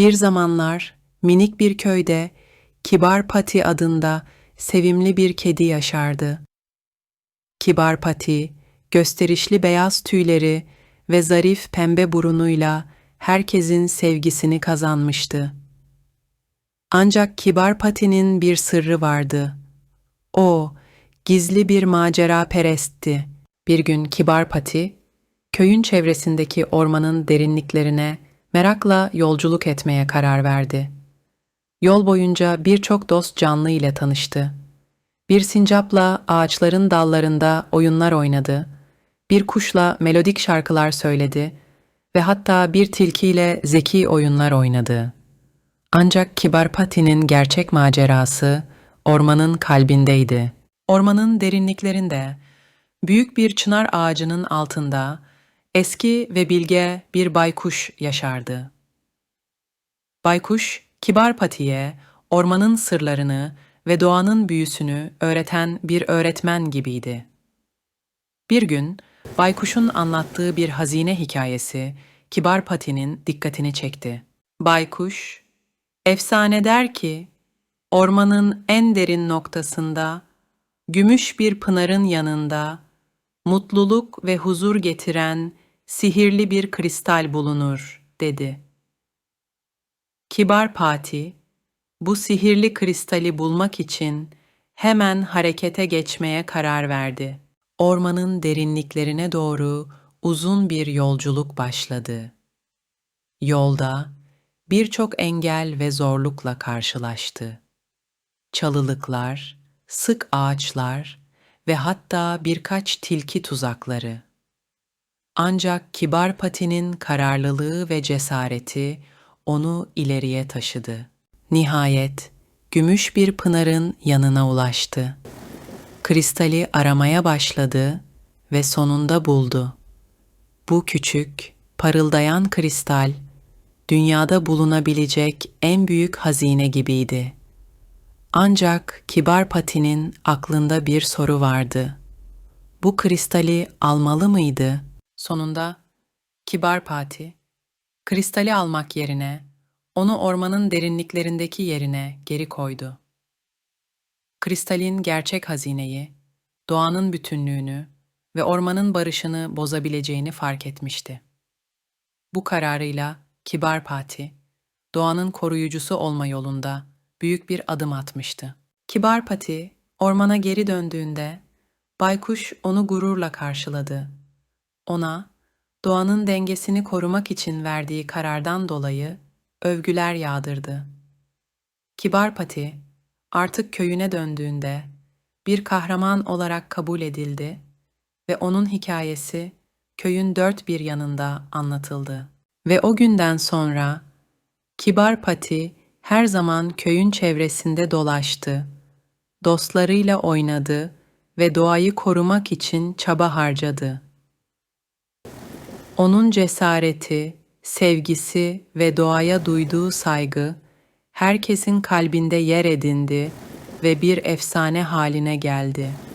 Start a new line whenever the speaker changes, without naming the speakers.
Bir zamanlar minik bir köyde Kibar Pati adında sevimli bir kedi yaşardı. Kibar Pati, gösterişli beyaz tüyleri ve zarif pembe burunuyla herkesin sevgisini kazanmıştı. Ancak Kibar Pati'nin bir sırrı vardı. O, gizli bir macera perestti. Bir gün Kibar Pati, köyün çevresindeki ormanın derinliklerine merakla yolculuk etmeye karar verdi. Yol boyunca birçok dost canlı ile tanıştı. Bir sincapla ağaçların dallarında oyunlar oynadı. Bir kuşla melodik şarkılar söyledi ve hatta bir tilkiyle zeki oyunlar oynadı. Ancak Kibar Pati'nin gerçek macerası ormanın kalbindeydi. Ormanın derinliklerinde, büyük bir çınar ağacının altında eski ve bilge bir baykuş yaşardı. Baykuş, Kibar Pati'ye ormanın sırlarını ve doğanın büyüsünü öğreten bir öğretmen gibiydi. Bir gün Baykuş'un anlattığı bir hazine hikayesi Kibar Pati'nin dikkatini çekti. Baykuş, efsane der ki, ormanın en derin noktasında, gümüş bir pınarın yanında, mutluluk ve huzur getiren sihirli bir kristal bulunur, dedi. Kibar Pati, bu sihirli kristali bulmak için hemen harekete geçmeye karar verdi. Ormanın derinliklerine doğru uzun bir yolculuk başladı. Yolda birçok engel ve zorlukla karşılaştı. Çalılıklar, sık ağaçlar ve hatta birkaç tilki tuzakları. Ancak Kibar Pati'nin kararlılığı ve cesareti onu ileriye taşıdı. Nihayet gümüş bir pınarın yanına ulaştı. Kristali aramaya başladı ve sonunda buldu. Bu küçük, parıldayan kristal dünyada bulunabilecek en büyük hazine gibiydi. Ancak Kibar Pati'nin aklında bir soru vardı. Bu kristali almalı mıydı? Sonunda Kibar Pati, kristali almak yerine onu ormanın derinliklerindeki yerine geri koydu. Kristalin gerçek hazineyi, doğanın bütünlüğünü ve ormanın barışını bozabileceğini fark etmişti. Bu kararıyla Kibar Pati, doğanın koruyucusu olma yolunda büyük bir adım atmıştı. Kibar Pati, ormana geri döndüğünde Baykuş onu gururla karşıladı. Ona, doğanın dengesini korumak için verdiği karardan dolayı övgüler yağdırdı. Kibar Pati artık köyüne döndüğünde bir kahraman olarak kabul edildi ve onun hikayesi köyün dört bir yanında anlatıldı. Ve o günden sonra Kibar Pati her zaman köyün çevresinde dolaştı, dostlarıyla oynadı ve doğayı korumak için çaba harcadı. Onun cesareti, sevgisi ve doğaya duyduğu saygı herkesin kalbinde yer edindi ve bir efsane haline geldi.''